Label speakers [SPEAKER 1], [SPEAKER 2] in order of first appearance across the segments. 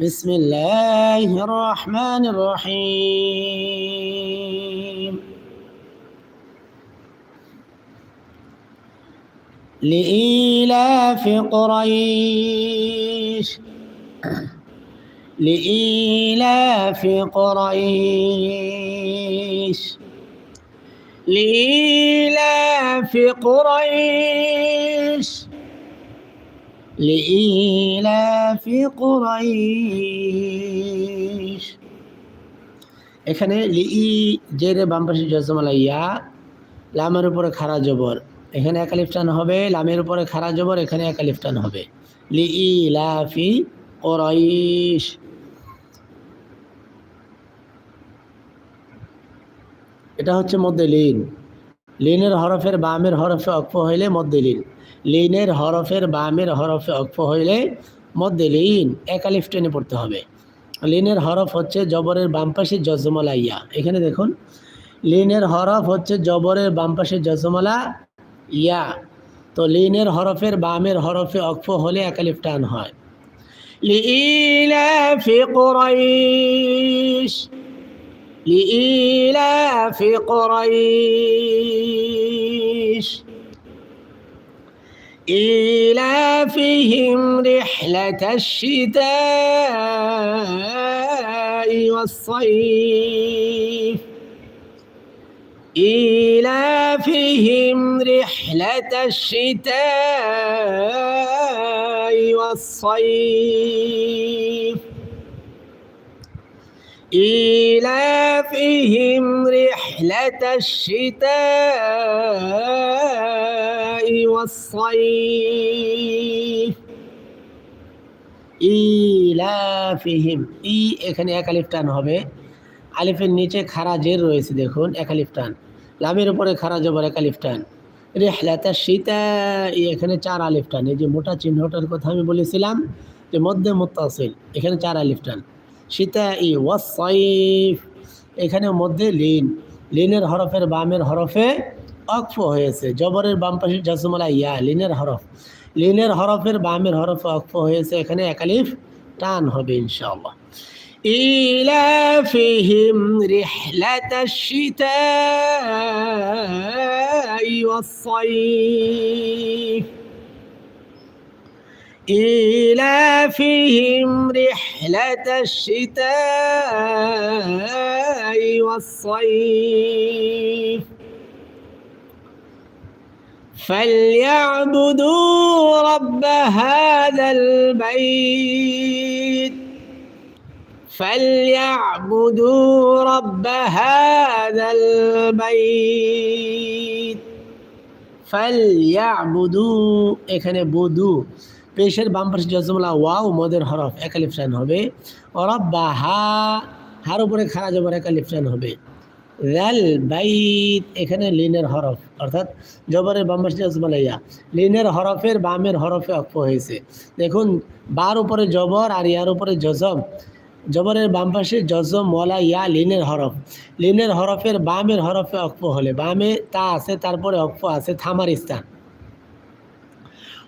[SPEAKER 1] بسم الله الرحمن الرحيم. لإيلاف قريش. لإيلاف قريش. لإيلاف قريش. لإيلاف قريش এখানে লিই জেরে বাম পাশে জজমালা ইয়া লামের উপরে খাড়া জবর এখানে একালিফ টান হবে লামের উপরে খাড়া জবর এখানে একালিফ টান হবে লিই লাফি কোরাইশ এটা হচ্ছে মধ্যে লিন লিনের হরফের বামের হরফে অক্ষ হইলে মধ্যে লেনের লিনের হরফের বামের হরফে অক্ষ হইলে মধ্যে একালিফ টেনে পড়তে হবে। লিনের হরফ হচ্ছে জবরের বামপাশে জজমালা জজমলা ইয়া এখানে দেখুন, লিনের হরফ হচ্ছে জবরের বামপাশে জজমলা ইয়া তো লিনের হরফের বামের হরফে অক্ষ হলে একালিফ টান হয়। লিফি কুরাইশ। لإيلاف قريش. إيلافهم رحلة الشتاء والصيف. إيلافهم رحلة الشتاء والصيف. إيلافهم رحلة الشتاء والصيف ইলাফিহিম ই এখানে একালিফ টান হবে আলিফের নিচে খারা জের রয়েছে দেখুন একালিফ টান লামের উপরে খারা জবর একালিফ টান রেহলাতা সীতা ই এখানে চার আলিফ টান এই যে মোটা চিহ্নটার কথা আমি বলেছিলাম যে মধ্যে মুত্তাসিল এখানে চার আলিফ টান সীতা ই ওয়াসাইফ এখানে মধ্যে লিন লিনের হরফের বামের হরফে অক্ফ হয়েছে জবরের বাম পাশে জাসমলা ইয়া লিনের হরফ লিনের হরফের বামের হরফে অক্ফ হয়েছে এখানে একালিফ টান হবে ইনশাআল্লাহ إيلافهم رحلة الشتاء والصيف إيلافهم رحلة الشتاء والصيف فليعبدوا رب هذا البيت فليعبدوا رب هذا البيت فليعبدوا এখানে বুদু পেশের বাম পাশে জজমলা ওয়াও, মদের হরফ, একালিফ টান হবে। অরব্বা, হা, হার উপরে খারা জবর একালিফ হবে। রাল, বাইত, এখানে লিনের হরফ, অর্থাৎ জবরের বাম পাশে জজমলা ইয়া। লিনের হরফের বামের হরফে অক্ষ হয়েছে। দেখুন, বার উপরে জবর আর ইয়ার উপরে জজম। জবরের বাম পাশে জজম ওয়ালা ইয়া, লিনের হরফ। লিনের হরফের বামের হরফে অক্ষ হলে, বামে তা আছে, তারপরে অক্ষ আছে, থামার স্থান।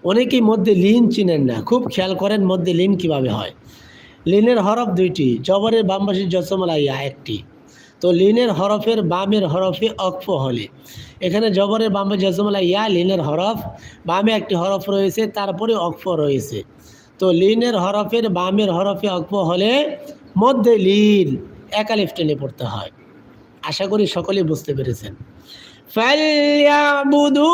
[SPEAKER 1] অনেকেই মধ্যে লিন চিনেন না। খুব খেয়াল করেন মধ্যে লিন কীভাবে হয়। লিনের হরফ দুইটি, জবরের বামবাসী জসমলাইয়া একটি। তো লিনের হরফের বামের হরফে অক্ফ হলে। এখানে জবরের বাম্বে জসমলা ইয়া লিনের হরফ, বামে একটি হরফ রয়েছে, তারপরে অক্ফ রয়েছে। তো লিনের হরফের বামের হরফে অক্ফ হলে মধ্যে লিন একা টেনে পড়তে হয়। আশা করি সকলে বুঝতে পেরেছেন। ফাল্যাবুদু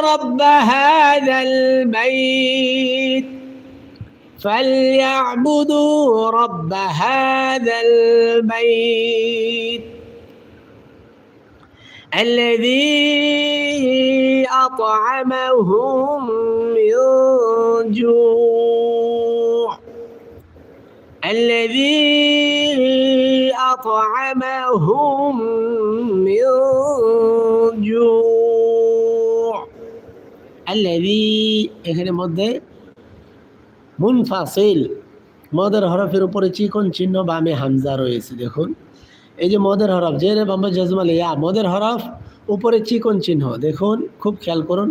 [SPEAKER 1] رب هذا البيت فليعبدوا رب هذا البيت الذي أطعمهم من جوع الذي أطعمهم من جوع আল্লাবি এখানে মধ্যে মুনফাসিল, মদের হরফের উপরে চিকন চিহ্ন বামে হামজা রয়েছে, দেখুন। এই যে মদের হরফ, যে রে বাম্বা জাজমাল ইয়া, মদের হরফ উপরে চিকন চিহ্ন, দেখুন, খুব খেয়াল করুন।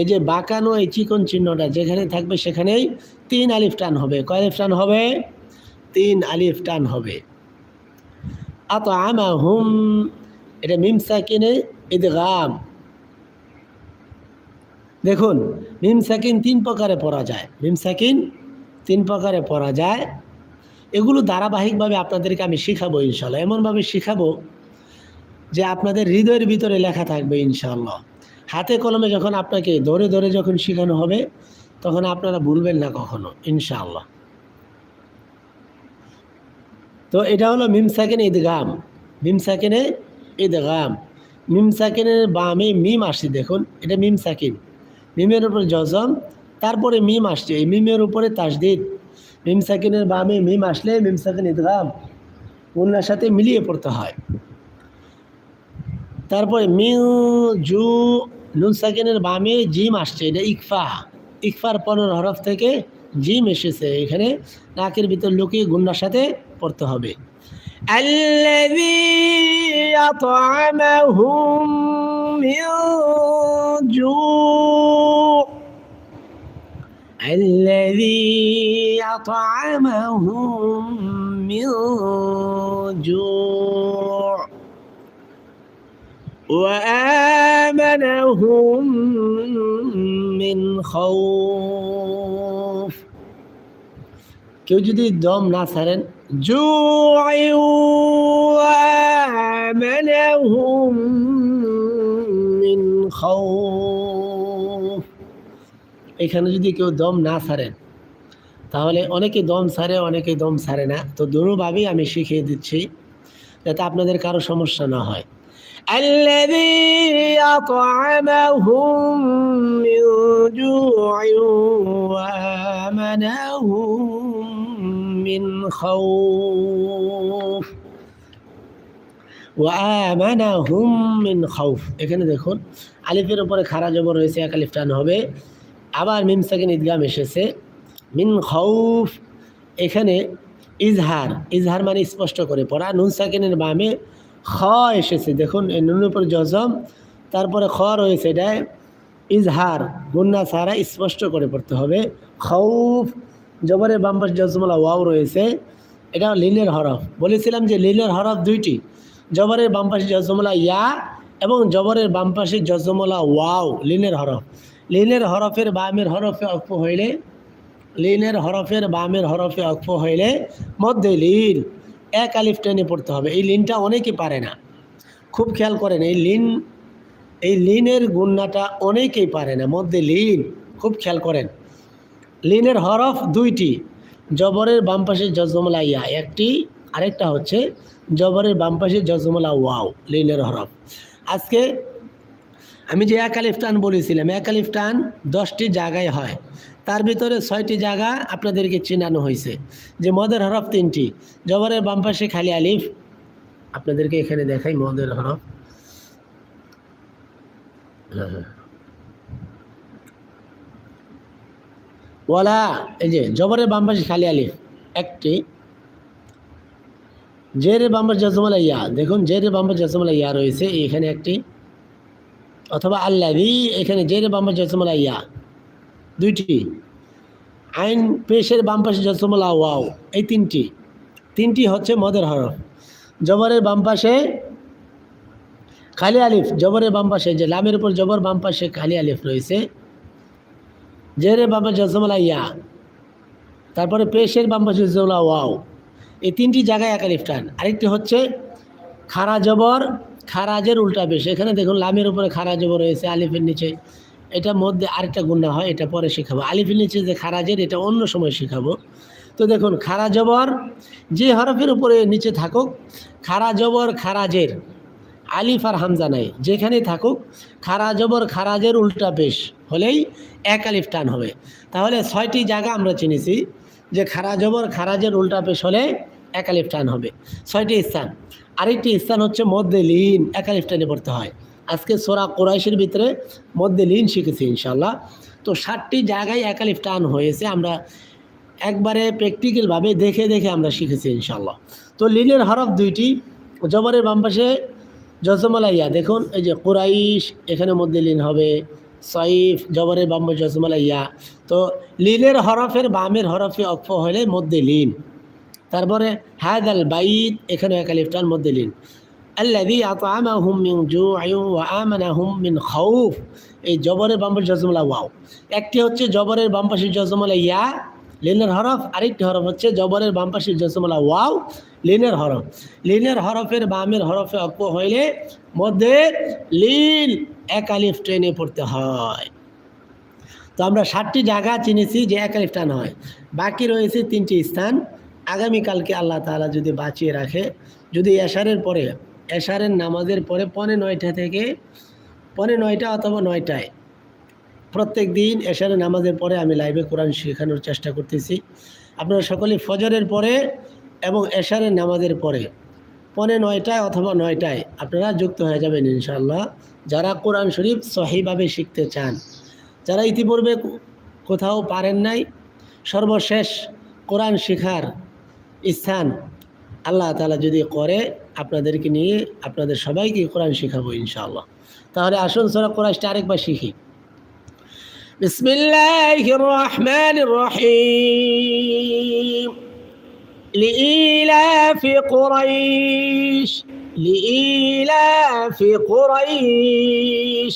[SPEAKER 1] এই যে বাঁকানো এই চিকন চিহ্নটা যেখানে থাকবে সেখানেই তিন আলিফ টান হবে। কয় আলিফ টান হবে? তিন আলিফ টান হবে। আত আমা হুম এটা মিমসাকিনে ঈদগাম দেখুন মিম সাকিন তিন প্রকারে পড়া যায়। মিম সাকিন তিন প্রকারে পড়া যায়। এগুলো ধারাবাহিকভাবে আপনাদেরকে আমি শিখাবো ইনশাল্লাহ। এমনভাবে শিখাবো যে আপনাদের হৃদয়ের ভিতরে লেখা থাকবে ইনশাল্লাহ। হাতে কলমে যখন আপনাকে ধরে ধরে যখন শেখানো হবে, তখন আপনারা ভুলবেন না কখনো ইনশাআল্লাহ তো এটা হলো মিম সাকিনে ঈদগাম। মিম সাকিনে ঈদগাম। মিম সাকিনের বামে মিম আসছে দেখুন, এটা মিম সাকিন মিমের উপরে জজম তারপরে মিম আসছে এই মিমের উপরে তাসদিদ মিম সাকিনের বামে মিম আসলে মিম সাকিন ঈদগাম উন্নার সাথে মিলিয়ে পড়তে হয় তারপরে মিউ জু নুন সাকিনের বামে জিম আসছে এটা ইকফা ইকফার পনেরো হরফ থেকে জিম এসেছে এখানে নাকের ভিতর লুকিয়ে গুন্নার সাথে পড়তে হবে الذي أطعمهم من جوع الذي أطعمهم من جوع وآمنهم من خوف কেউ যদি দম না ছাড়েন وآمنهم من خوف এখানে যদি কেউ দম না ছাড়েন তাহলে অনেকে দম ছাড়ে অনেকে দম ছাড়ে না তো দুটোভাবেই আমি শিখিয়ে দিচ্ছি যাতে আপনাদের কারো সমস্যা না হয় الذي أطعمهم من جوع وآمنهم من خوف খাউফ। এখানে দেখুন, আলিফের উপরে খারা জবর রয়েছে, এক আলিফ টান হবে। আবার মিম সেকেন্ড ঈদগাম এসেছে মিন খাউফ, এখানে ইজহার ইজহার মানে স্পষ্ট করে পড়া। নুন সাকিনের বামে খ এসেছে, দেখুন, এই নুন উপর জজম। তারপরে খ রয়েছে এটা ইজহার, গুন্না সারা স্পষ্ট করে পড়তে হবে। খৌফ জবরের বাম্পাস জজমলা ওয়াও রয়েছে। এটা লিনের হরফ। বলেছিলাম যে লিলের হরফ দুইটি। জবরের বাম পাশে জজমলা ইয়া এবং জবরের বাম পাশে জজমলা ওয়াও, লিনের হরফ। লিনের হরফের বামের হরফে অক্ষ হইলে, লিনের হরফের বামের হরফে অক্ষ হইলে মধ্যে লিন, এক আলিফ টেনে পড়তে হবে। এই লিনটা অনেকে পারে না। খুব খেয়াল করেন, এই লিন, এই লিনের গুন্নাটা অনেকেই পারে না। মধ্যে লিন, খুব খেয়াল করেন। লিনের হরফ দুইটি, জবরের বাম পাশে জজমলা ইয়া। একটি, আরেকটা হচ্ছে জবরের বাম পাশে জজমলা ওয়াও লিনের হরফ। আজকে আমি যে এক আলিফ টান বলেছিলাম, এক আলিফ টান দশটি জায়গায় হয়। তার ভিতরে ছয়টি জায়গা আপনাদেরকে চিনানো হয়েছে। যে মদের হরফ তিনটি, জবরের বাম পাশে খালি আলিফ। আপনাদেরকে এখানে দেখাই মদের হরফ। ওয়ালা, এই যে, জবরের বাম পাশে খালি আলিফ। একটি জেরের বাম পাশে ইয়া দেখুন, জেরে বাম পাশে ইয়া রয়েছে এখানে একটি, অথবা আল্লাহি এখানে জেরের বাম পাশে জজমলা ইয়া দুইটি, আইন পেশের বাম পাশে জসমলা ওয়াও এই তিনটি তিনটি হচ্ছে মদের হরফ, জবরের বাম পাশে খালি আলিফ, জবরের বাম পাশে যে লামের উপর জবর, বাম পাশে খালি আলিফ রয়েছে, জেরে বাম পাশে ইয়া তারপরে পেশের বাম পাশে জসমলা ওয়াও এই তিনটি জায়গায় এক টান আরেকটি হচ্ছে খারা জবর, খারাজের উল্টা পেশ। এখানে দেখুন, লামের উপরে খারা জবর রয়েছে, আলিফের নিচে। এটার মধ্যে আরেকটা গুণা হয়, এটা পরে শেখাবো। আলিফের নিচে যে খারাজের, এটা অন্য সময় শেখাবো। তো দেখুন, খারা জবর, যে হরফের উপরে নিচে থাকুক, খারা জবর, খারাজের, আলিফ আর হামজা নাই। যেখানেই থাকুক, খারা জবর, খারাজের উল্টা পেশ হলেই এক আলিফ টান হবে। তাহলে ছয়টি জায়গা আমরা চিনেছি, যে খারা জবর, খারাজের উল্টা পেশ হলে এক আলিফ টান হবে। ছয়টি স্থান। আরেকটি স্থান হচ্ছে মধ্যে লিন এক আলিফ টানে পড়তে হয়। আজকে সোরা কোরাইশের ভিতরে মধ্যে লিন শিখেছি ইনশাল্লাহ তো ষাটটি জায়গায় একালিফ টান হয়েছে, আমরা একবারে প্র্যাকটিক্যালভাবে দেখে দেখে আমরা শিখেছি ইনশাল্লাহ তো লিনের হরফ দুইটি, জবরের বাম পাশে জজমালাইয়া দেখুন, এই যে কুরাইশ, এখানে মধ্যে লিন হবে, সইফ, জবরের বাম্য জজমালাইয়া তো লিনের হরফের বামের হরফে অক্ষ হলে মধ্যে লিন। তারপরে হাদ আল বাইদ এখানে একালিফটার মধ্যে লিন। আল্লাদি আতআমাহুম মিন জু'ইন ওয়া আমানাহুম মিন খাউফ এই জবরের বাম্পাসী জজমলা ওয়াও। একটি হচ্ছে জবরের বামপাশী জজমলা ইয়া, লিনের হরফ, আরেকটি হরফ হচ্ছে জবরের বামপাশী জজমলা ওয়াও, লিনের হরফ। লিনের হরফের বামের হরফে অক্ষ হইলে মধ্যে লিন এক ট্রেনে পড়তে হয়। তো আমরা ষাটটি জায়গা চিনেছি যে এক আলিফ হয় বাকি রয়েছে তিনটি স্থান। আগামীকালকে আল্লাহ তাআলা যদি বাঁচিয়ে রাখে, যদি এশারের পরে, এশারের নামাজের পরে পনে নয়টা থেকে পনে নয়টা অথবা নয়টায় প্রত্যেক দিন এশারের নামাজের পরে আমি লাইভে কোরআন শেখানোর চেষ্টা করতেছি। আপনারা সকলে ফজরের পরে এবং এশারের নামাজের পরে পনে নয়টায় অথবা নয়টায় আপনারা যুক্ত হয়ে যাবেন ইনশাল্লাহ যারা কোরআন শরীফ সহিভাবে শিখতে চান, যারা ইতিপূর্বে কোথাও পারেন নাই, সর্বশেষ কোরআন শেখার স্থান আল্লাহ তালা যদি করে আপনাদেরকে নিয়ে আপনাদের সবাইকে কোরআন শেখাবো ইনশাআল্লাহ তাহলে আসুন সোরা কোরআনটা আরেকবার শিখি بسم الله الرحمن الرحيم لإيلاف قريش لإيلاف قريش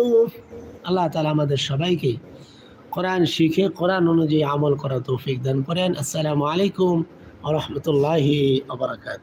[SPEAKER 1] আল্লাহ তালা আমাদের সবাইকে কোরআন শিখে, কোরআন অনুযায়ী আমল করা তৌফিক দান করেন। আসসালামু আলাইকুম আ রহমতুল্লাহি আবরাকাত